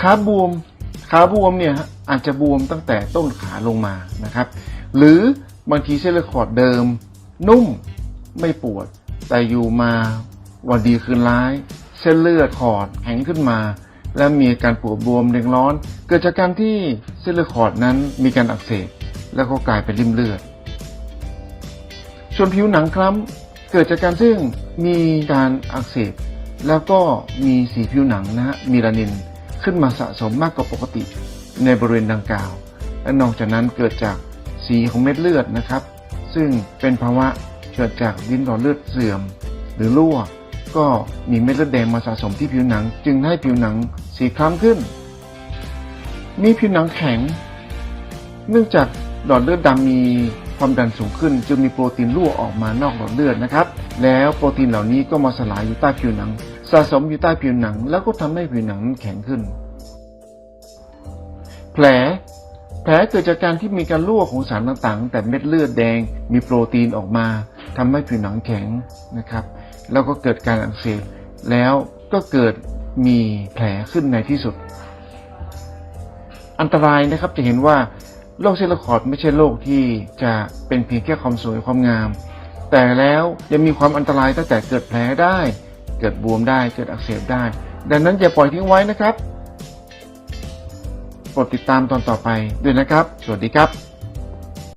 ขาบวมขาบวมเนี่ยอาจจะบวมตั้งแต่ต้นขาลงมานะครับ หรือบางทีเส้นเลือดขอดเดิม นุ่มไม่ปวด แต่อยู่มาวันดีคืนร้าย เส้นเลือดขอดแข็งขึ้นมา และมีอาการปวดบวมแดงร้อน เกิดจากการที่เส้นเลือดขอดนั้นมีการอักเสบแล้วก็กลายเป็นริ่มเลือดส่วนผิวหนังคล้ำเกิดจากการซึ่งมีการอักเสบแล้วก็มีสีผิวหนังนะฮะมีลานิน ขึ้นมาสะสมมากกว่าปกติในบริเวณดังกล่าว และนอกจากนั้นเกิดจากสีของเม็ดเลือดนะครับ ซึ่งเป็นภาวะเกิดจากลิ้นหลอดเลือดเสื่อม หรือรั่ว ก็มีเม็ดเลือดแดงมาสะสมที่ผิวหนัง จึงให้ผิวหนังสีคล้ำขึ้น มีผิวหนังแข็ง เนื่องจากหลอดเลือดดำมีความดันสูงขึ้น จึงมีโปรตีนรั่วออกมานอกหลอดเลือดนะครับ แล้วโปรตีนเหล่านี้ก็มาสลายอยู่ใต้ผิวหนัง สะสมอยู่ใต้ผิวหนัง แล้วก็ทำให้ผิวหนังแข็งขึ้น แผล แผลเกิดจากการที่มีการรั่วของสารต่างๆ แต่เม็ดเลือดแดงมีโปรตีนออกมาทำให้ผิวหนังแข็งนะครับ แล้วก็เกิดการอักเสบแล้วก็เกิดมีแผลขึ้นในที่สุด อันตรายนะครับจะเห็นว่าโรคเซลล์คอร์ดไม่ใช่โรคที่จะเป็นเพียงแค่ความสวยความงาม แต่แล้วยังมีความอันตรายตั้งแต่เกิดแผลได้ เกิดบวมได้เกิดอักเสบได้ ดังนั้นอย่าปล่อยทิ้งไว้นะครับ ดติดตามตอนต่อไปด้วยนะครับ สวัสดีครับ